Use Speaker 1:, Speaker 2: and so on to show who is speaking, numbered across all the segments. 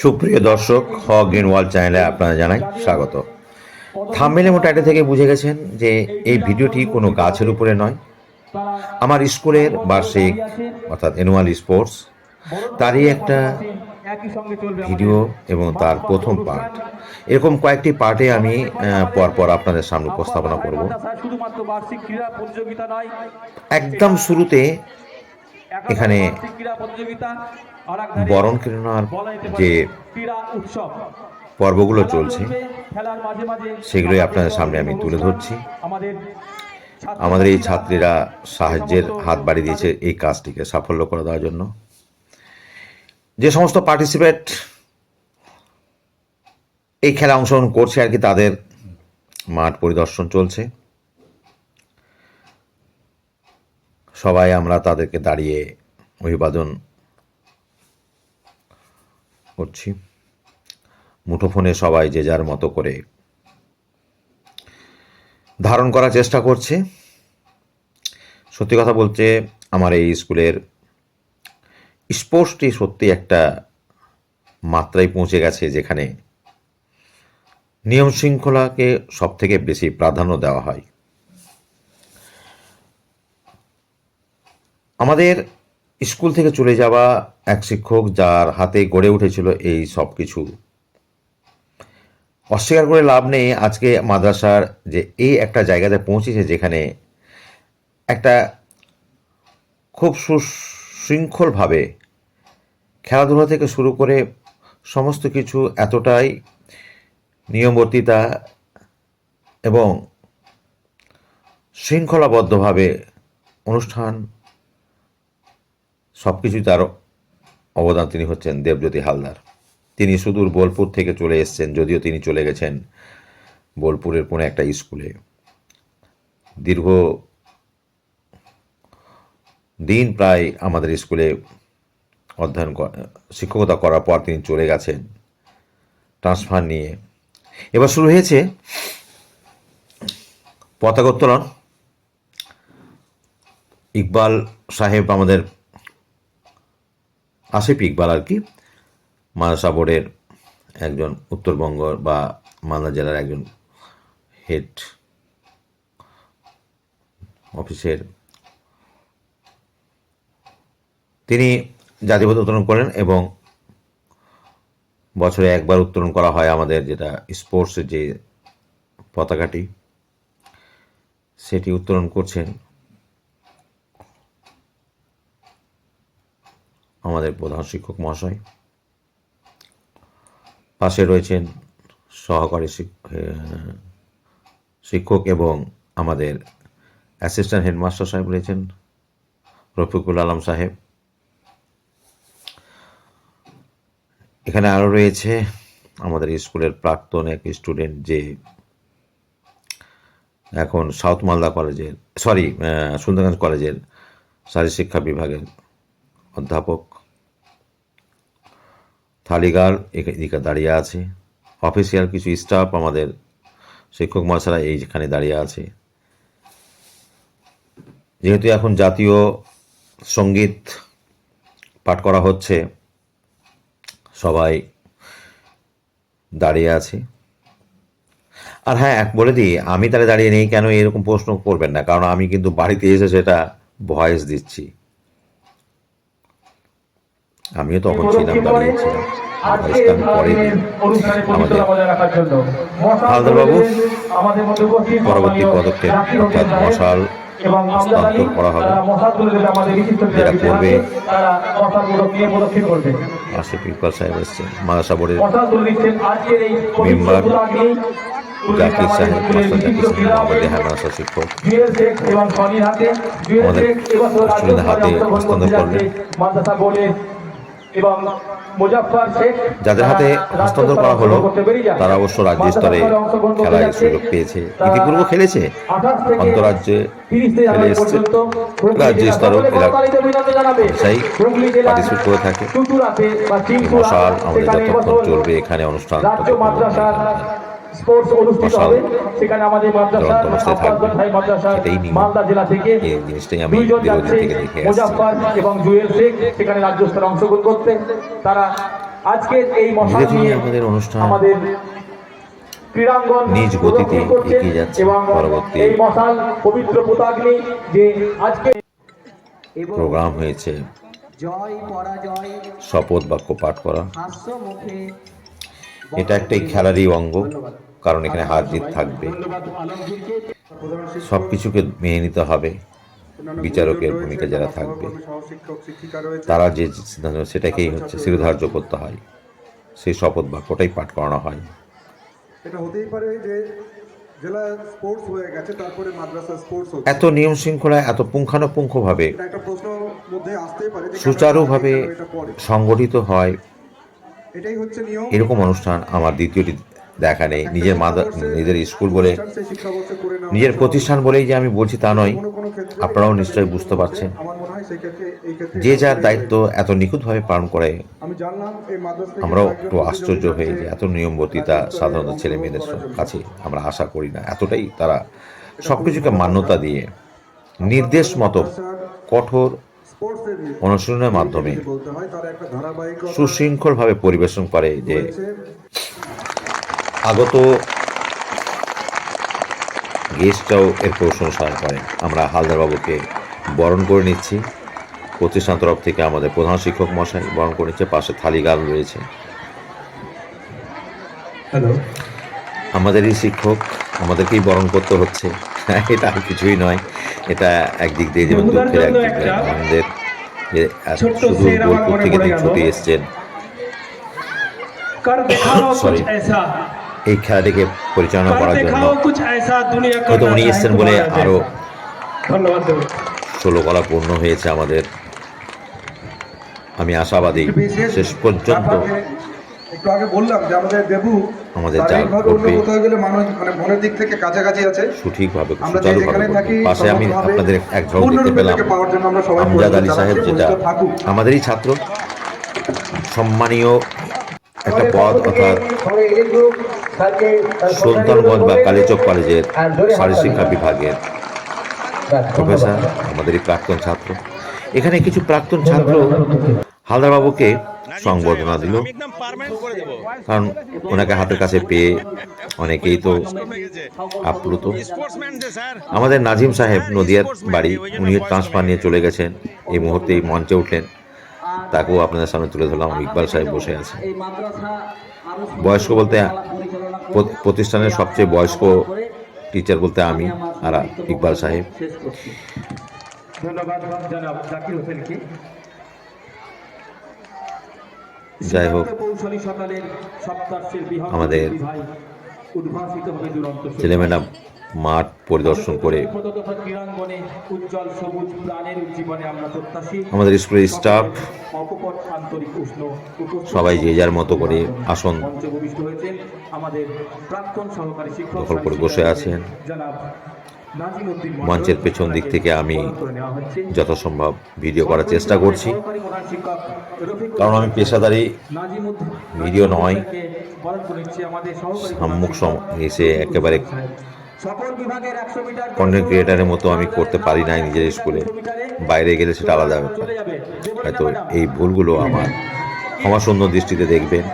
Speaker 1: সুপ্রিয় দর্শক হ গ্রিন ওয়াল চ্যানেলে আপনারা জানাই স্বাগত। থাম্বেল এবং টাইটেল থেকে বুঝে গেছেন যে এই ভিডিওটি কোনো গাছের উপরে নয়। আমার স্কুলের বার্ষিক, অর্থাৎ অ্যানুয়াল স্পোর্টস তারই একটা ভিডিও এবং তার প্রথম পার্ট এরকম কয়েকটি পার্টে আমি পরপর আপনাদের সামনে উপস্থাপনা করব। একদম শুরুতে এখানে বরণ
Speaker 2: যেতে পারে
Speaker 1: যে পর্বগুলো চলছে সেগুলোই আপনাদের সামনে আমি তুলে ধরছি।
Speaker 2: আমাদের
Speaker 1: আমাদের এই ছাত্রীরা সাহায্যের হাত বাড়িয়ে দিয়েছে এই কাজটিকে সাফল্য করে দেওয়ার জন্য। যে সমস্ত পার্টিসিপেট এই খেলা অংশগ্রহণ করছে আর কি তাদের মাঠ পরিদর্শন চলছে। সবাই আমরা তাদেরকে দাঁড়িয়ে অভিবাদন করছি। মুঠোফোনে সবাই যে যার মতো করে ধারণ করার চেষ্টা করছে। সত্যি কথা বলতে আমার এই স্কুলের স্পোর্টসটি সত্যি একটা মাত্রায় পৌঁছে গেছে যেখানে নিয়ম শৃঙ্খলাকে সব থেকে বেশি প্রাধান্য দেওয়া হয়। আমাদের স্কুল থেকে চলে যাওয়া এক শিক্ষক যার হাতে গড়ে উঠেছিল এই সব কিছু অস্বীকার করে লাভ নেই আজকে মাদ্রাসার যে এই একটা জায়গাতে পৌঁছেছে যেখানে একটা খুব সুশৃঙ্খলভাবে খেলাধুলা থেকে শুরু করে সমস্ত কিছু এতটাই নিয়মবর্তিতা এবং শৃঙ্খলাবদ্ধভাবে অনুষ্ঠান সব কিছুই তার অবদান তিনি হচ্ছেন দেবজ্যোতি হালদার। তিনি সুদূর বোলপুর থেকে চলে এসেছেন, যদিও তিনি চলে গেছেন বোলপুরের কোনো একটা স্কুলে। দীর্ঘ দিন প্রায় আমাদের স্কুলে অধ্যয়ন শিক্ষকতা করার পর তিনি চলে গেছেন ট্রান্সফার নিয়ে। এবার শুরু হয়েছে পতাকা উত্তোলন। ইকবাল সাহেব আমাদের আসিফ ইকবাল আর কি মাদ্রাসা বোর্ডের একজন উত্তরবঙ্গ বা মালদা জেলার একজন হেড অফিসের তিনি জাতীয়পদ উত্তোলন করেন এবং বছরে একবার উত্তোলন করা হয় আমাদের যেটা স্পোর্টসের যে পতাকাটি, সেটি উত্তোলন করছেন। আমাদের প্রধান শিক্ষক মহাশয়। পাশে রয়েছেন সহকারী শিক্ষক এবং আমাদের অ্যাসিস্ট্যান্ট হেডমাস্টার সাহেব রয়েছেন, রফিকুল আলম সাহেব। এখানে আরও রয়েছে আমাদের স্কুলের প্রাক্তন এক স্টুডেন্ট যে এখন সাউথ মালদা কলেজের সরি সুন্দরগঞ্জ কলেজের শারীরশিক্ষা বিভাগের অধ্যাপক থালিগার এদিকে দাঁড়িয়ে আছে। অফিসিয়াল কিছু স্টাফ আমাদের শিক্ষক মহাশয়রা এইখানে দাঁড়িয়ে আছে। যেহেতু এখন জাতীয় সংগীত পাঠ করা হচ্ছে, সবাই দাঁড়িয়ে আছে। আর হ্যাঁ এক বলে দিই, আমি তাহলে দাঁড়িয়ে নেই কেন? এরকম প্রশ্ন করবেন না, কারণ আমি কিন্তু বাড়িতে এসে সেটা ভয়েস দিচ্ছি। আমিও তখন ছিলাম দাঁড়িয়েছিলাম ভয়েসটা আমি পরে দিই আমাদের পরবর্তী পদক্ষেপ অর্থাৎ মশাল
Speaker 2: এবং
Speaker 1: হস্তান্তর করা হবে। যেটা করবে। ইকবাল সাহেব এসছেন মাদ্রাসা বোর্ডের মেম্বার জাকির সাহেব মাস্টার জাকির সাহেব আমাদের শিক্ষক।
Speaker 2: হাতে।
Speaker 1: আমাদের হস্তান্তর করলেন।
Speaker 2: এবং
Speaker 1: যাদের হাতে হস্তান্তর করা হলো। তারা অবশ্য রাজ্য স্তরে
Speaker 2: খেলার
Speaker 1: খেলায় সুযোগ পেয়েছে ইতিপূর্বে খেলেছে
Speaker 2: 28 থেকে
Speaker 1: অন্তরাজ্যে খেলে এসছে রাজ্য
Speaker 2: স্তরে
Speaker 1: স্তরেও এরা। সেই
Speaker 2: হুগলি
Speaker 1: করে থাকে। মশাল আমাদের যতক্ষণ চলবে এখানে অনুষ্ঠান
Speaker 2: স্পোর্টস অনুষ্ঠিত হবে। সেখানে আমাদের। ভাই মাদ্রাসার মালদা জেলা থেকে দুইজন যাচ্ছে
Speaker 1: থেকে
Speaker 2: মুজাফফর এবং জুয়েল শেখ। সেখানে রাজ্য স্তরে অংশগ্রহণ করতে। তারা আজকে এই মশাল নিয়ে
Speaker 1: আমাদের অনুষ্ঠান
Speaker 2: আমাদের ক্রীড়াঙ্গন
Speaker 1: নিজ গতিতে এগিয়ে যাচ্ছে।
Speaker 2: এবং
Speaker 1: পরবর্তী
Speaker 2: এই মশাল পবিত্র পোতাগ্নি যে আজকে
Speaker 1: প্রোগ্রাম হয়েছে।
Speaker 3: জয় পরাজয়
Speaker 1: শপথ বাক্য পাঠ করা।
Speaker 3: হাস্য মুখে
Speaker 1: এটা একটা খেলারই অঙ্গ কারণ এখানে হার জিত থাকবে। সব কিছুকে মেনে নিতে হবে বিচারকের ভূমিকা যারা থাকবে। তারা যে সিদ্ধান্ত সেটাকেই হচ্ছে শিরোধার্য করতে হয়। সেই শপথ বাক্যটাই পাঠ করানো হয়।
Speaker 4: এটা হতেই পারে যে জেলা স্পোর্টস হয়ে গেছে তারপরে মাদ্রাসা স্পোর্টস
Speaker 1: এত নিয়ম শৃঙ্খলা এত পুঙ্খানুপুঙ্খভাবে সুচারুভাবে? সংগঠিত হয় এরকম অনুষ্ঠান আমার দ্বিতীয়টি দেখা নেই। নিজের মাদা নিজের স্কুল বলে নিজের প্রতিষ্ঠান বলেই যে আমি বলছি তা নয়। আপনারাও নিশ্চয়ই বুঝতে পারছেন। যে যার দায়িত্ব এত নিখুঁতভাবে পালন করে আমরাও একটু আশ্চর্য হয়ে যে এত নিয়মবর্তিতা সাধারণত ছেলে মেয়েদের কাছে আমরা আশা করি না। এতটাই তারা সব কিছুকে মান্যতা দিয়ে নির্দেশ মতো কঠোর অনুশীলনের মাধ্যমে সুশৃঙ্খলভাবে পরিবেশন করে যে আগত গেস্টরাও এর প্রশংসা করেন। আমরা হালদারবাবুকে বরণ করে নিচ্ছি। প্রতিষ্ঠান তরফ থেকে আমাদের প্রধান শিক্ষক মশাই বরণ করে নিচ্ছে। পাশে থালি গান রয়েছে। আমাদেরই শিক্ষক আমাদেরকেই বরণ করতে হচ্ছে। এটা আর কিছুই নয়। এটা একদিক দিয়ে যেমন দুঃখের একদিক আমাদের। শুধু বোলপুর থেকে
Speaker 2: তিনি
Speaker 1: ছুটে এসছেন।
Speaker 5: সরি
Speaker 1: এই খেলাটিকে পরিচালনা করার জন্য হয়তো উনি এসছেন বলে
Speaker 2: আরও
Speaker 1: ষোলো ষোলকলা পূর্ণ হয়েছে আমাদের। আমি আশাবাদী। শেষ পর্যন্ত
Speaker 4: একটু আগে বললাম যে আমাদের দেবু
Speaker 1: আমাদের
Speaker 4: অন্য কোথাও গেলে মানুষ মানে মনের দিক থেকে কাছাকাছি আছে।
Speaker 1: সঠিকভাবে
Speaker 4: আমরা যে
Speaker 1: সুচারুভাবে
Speaker 4: যেখানে থাকি
Speaker 1: পাশে আমি আপনাদের এক ঝলক দেখতে পেলাম।
Speaker 4: পাওয়ার জন্য আমরা সবাই
Speaker 1: আমজাদ আলী সাহেব যেটা আমাদেরই ছাত্র সম্মানীয় একটা পদ অর্থাৎ সুলতানগঞ্জ বা কালীচক কলেজের শিক্ষা বিভাগের প্রফেসর আমাদেরই প্রাক্তন ছাত্র। এখানে কিছু প্রাক্তন ছাত্র হালদারবাবুকে সংবর্ধনা দিল। কারণ ওনাকে হাতের কাছে পেয়ে অনেকেই তো আপ্লুত। আমাদের নাজিম সাহেব নদিয়ার বাড়ি, উনি ট্রান্সফার নিয়ে চলে গেছেন। এই মুহূর্তে এই মঞ্চে উঠলেন। তাকেও আপনাদের সামনে তুলে ধরলাম। ইকবাল সাহেব বসে আছে। বয়স্ক বলতে প্রতিষ্ঠানের সবচেয়ে বয়স্ক টিচার বলতে আমি আর ইকবাল সাহেব।
Speaker 2: ধন্যবাদ জাকির হোসেনকে
Speaker 1: যাই হোক আমাদের
Speaker 2: সুর।
Speaker 1: ছেলেমেয়েরা মাঠ পরিদর্শন করে আমাদের স্কুলের স্টাফ
Speaker 2: অকপট আন্তরিক উষ্ণ
Speaker 1: সবাই যে যার মতো করে আসন
Speaker 2: মঞ্চে আমাদের প্রাক্তন শিক্ষক
Speaker 1: দখল করে বসে আছেন। মঞ্চের পেছন দিক থেকে আমি যথাসম্ভব ভিডিও করার চেষ্টা করছি। কারণ আমি পেশাদারি ভিডিও নয়, সম্মুখ এসে একেবারে
Speaker 2: সকল বিভাগের 100 মিটার
Speaker 1: কন্টেন্ট ক্রিয়েটারের মতো আমি করতে পারি না নিজের স্কুলে বাইরে গেলে সেটা আলাদা ব্যাপার। হয়তো এই ভুলগুলো আমার ক্ষমা সুন্দর দৃষ্টিতে দেখবেন।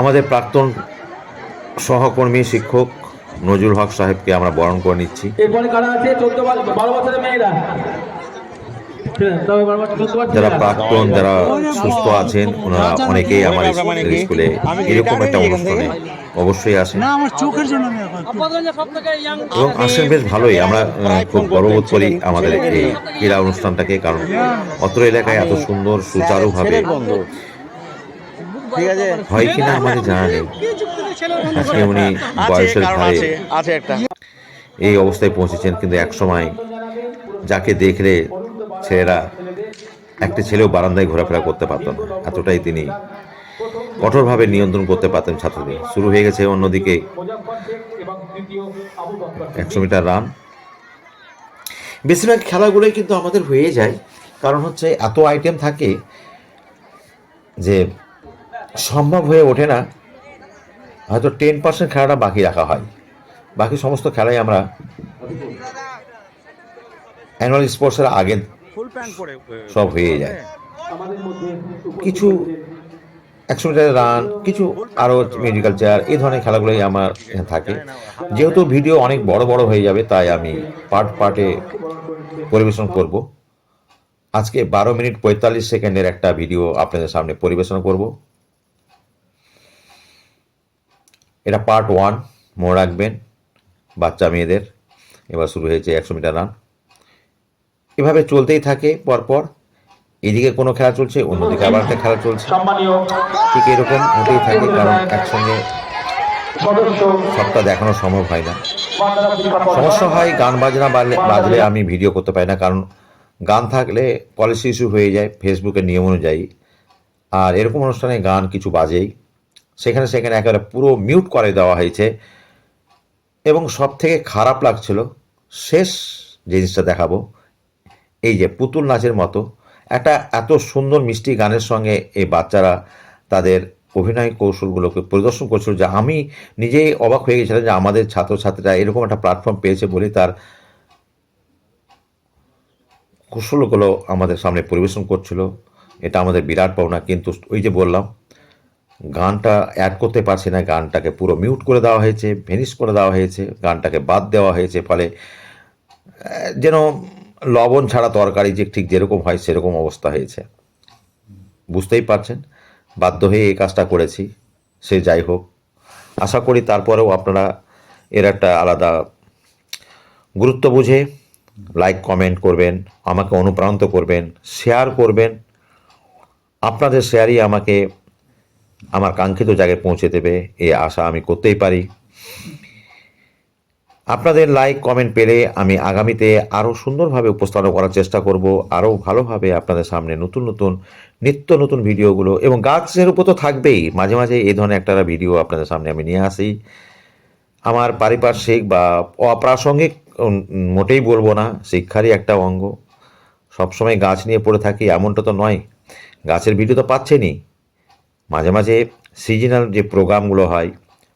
Speaker 1: আমাদের প্রাক্তন সহকর্মী শিক্ষক নজরুল হক সাহেবকে আমরা বরণ করে নিচ্ছি।
Speaker 2: এরপরে কারা আছে? 14 বারো বছরের মেয়েরা। তবে বারো বছর 14 বছর
Speaker 1: যারা প্রাক্তন যারা সুস্থ আছেন ওনারা অনেকেই আমার স্কুলে- স্কুলে এরকম একটা অনুষ্ঠানে অবশ্যই আসেন। এবং আসেন বেশ ভালোই। আমরা খুব গর্ববোধ করি আমাদের এই ক্রীড়া অনুষ্ঠানটাকে কারণ অত্র এলাকায় এত সুন্দর সুচারুভাবে
Speaker 6: ঠিক আছে?
Speaker 1: হয় কিনা আমাদের জানা নেই। আজকে উনি বয়সের ধারে
Speaker 6: আছে একটা।
Speaker 1: এই অবস্থায় পৌঁছেছেন কিন্তু এক সময় যাকে দেখলে ছেলেরা একটা ছেলেও বারান্দায় ঘোরাফেরা করতে পারতো না। এতটাই তিনি কঠোরভাবে নিয়ন্ত্রণ করতে পারতেন ছাত্রদের। শুরু হয়ে গেছে অন্যদিকে একশো মিটার রান। বেশিরভাগ খেলাগুলোই কিন্তু আমাদের হয়ে যায়। কারণ হচ্ছে এত আইটেম থাকে যে সম্ভব হয়ে ওঠে না হয়তো টেন পার্সেন্ট খেলাটা বাকি রাখা হয়। বাকি সমস্ত খেলাই আমরা অ্যানুয়াল স্পোর্টসের আগে সব হয়ে যায়। কিছু একশো মিটার রান কিছু আরও মেডিকেল চেয়ার এই ধরনের খেলাগুলোই আমার থাকে। যেহেতু ভিডিও অনেক বড় বড় হয়ে যাবে তাই আমি পার্ট পার্টে পরিবেশন করব। আজকে বারো মিনিট পঁয়তাল্লিশ সেকেন্ডের একটা ভিডিও আপনাদের সামনে পরিবেশন করব। এটা পার্ট ওয়ান মনে রাখবেন বাচ্চা মেয়েদের। এবার শুরু হয়েছে একশো মিটার রান এভাবে চলতেই থাকে পরপর। এদিকে কোনো খেলা চলছে অন্যদিকে আবার একটা খেলা চলছে। ঠিক এরকম হতেই থাকে কারণ একসঙ্গে সবটা দেখানো সম্ভব হয় না। সমস্যা হয় গান বাজনা বাজলে বাজলে আমি ভিডিও করতে পারি না কারণ গান থাকলে পলিসি ইস্যু হয়ে যায় ফেসবুকের নিয়ম অনুযায়ী। আর এরকম অনুষ্ঠানে গান কিছু বাজেই। সেখানে সেখানে একেবারে পুরো মিউট করে দেওয়া হয়েছে। এবং সব থেকে খারাপ লাগছিল, শেষ জিনিসটা দেখাবো। এই যে পুতুল নাচের মতো, একটা এত সুন্দর মিষ্টি গানের সঙ্গে এই বাচ্চারা তাদের অভিনয় কৌশলগুলোকে পরিদর্শন করছিল যে আমি নিজেই অবাক হয়ে গেছিলাম যে আমাদের ছাত্রছাত্রীরা এরকম একটা প্ল্যাটফর্ম পেয়েছে বলে তার কৌশলগুলো আমাদের সামনে পরিবেশন করছিল। এটা আমাদের বিরাট পাওনা কিন্তু ওই যে বললাম গানটা অ্যাড করতে পারছি না, গানটাকে পুরো মিউট করে দেওয়া হয়েছে ভেনিশ করে দেওয়া হয়েছে, গানটাকে বাদ দেওয়া হয়েছে, ফলে যেন লবণ ছাড়া তরকারি যে ঠিক যেরকম হয় সেরকম অবস্থা হয়েছে। বুঝতেই পারছেন? বাধ্য হয়ে এই কাজটা করেছি, সে যাই হোক। আশা করি তারপরেও আপনারা এর একটা আলাদা গুরুত্ব বুঝে লাইক কমেন্ট করবেন, আমাকে অনুপ্রাণিত করবেন শেয়ার করবেন। আপনাদের শেয়ারই আমাকে আমার কাঙ্ক্ষিত জায়গায় পৌঁছে দেবে এই আশা আমি করতেই পারি। আপনাদের লাইক কমেন্ট পেলে আমি আগামীতে আরও সুন্দরভাবে উপস্থাপন করার চেষ্টা করব আরও ভালোভাবে আপনাদের সামনে নতুন নতুন, নিত্য নতুন ভিডিওগুলো এবং গাছের উপর তো থাকবেই, মাঝে মাঝে এই ধরনের একটা ভিডিও আপনাদের সামনে আমি নিয়ে আসি। আমার পারিপার্শ্বিক বা অপ্রাসঙ্গিক মোটেই বলব না, শিক্ষারই একটা অঙ্গ। সবসময় গাছ নিয়ে পড়ে থাকি এমনটা তো নয়, গাছের ভিডিও তো পাচ্ছেনই। মাঝে মাঝে সিজনাল যে প্রোগ্রামগুলো হয়,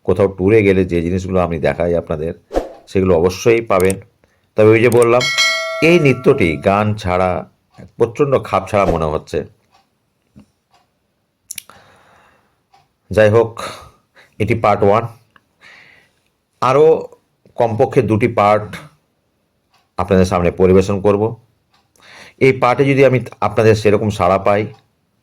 Speaker 1: কোথাও ট্যুরে গেলে যে জিনিসগুলো আমি দেখাই আপনাদের, সেগুলো অবশ্যই পাবেন। তবে ওই যে বললাম, এই নৃত্যটি গান ছাড়া, প্রচণ্ড খাপ ছাড়া মনে হচ্ছে। যাই হোক, এটি পার্ট ওয়ান আরও কমপক্ষে দুটি পার্ট আপনাদের সামনে পরিবেশন করব। এই পার্টে যদি আমি আপনাদের সেরকম সাড়া পাই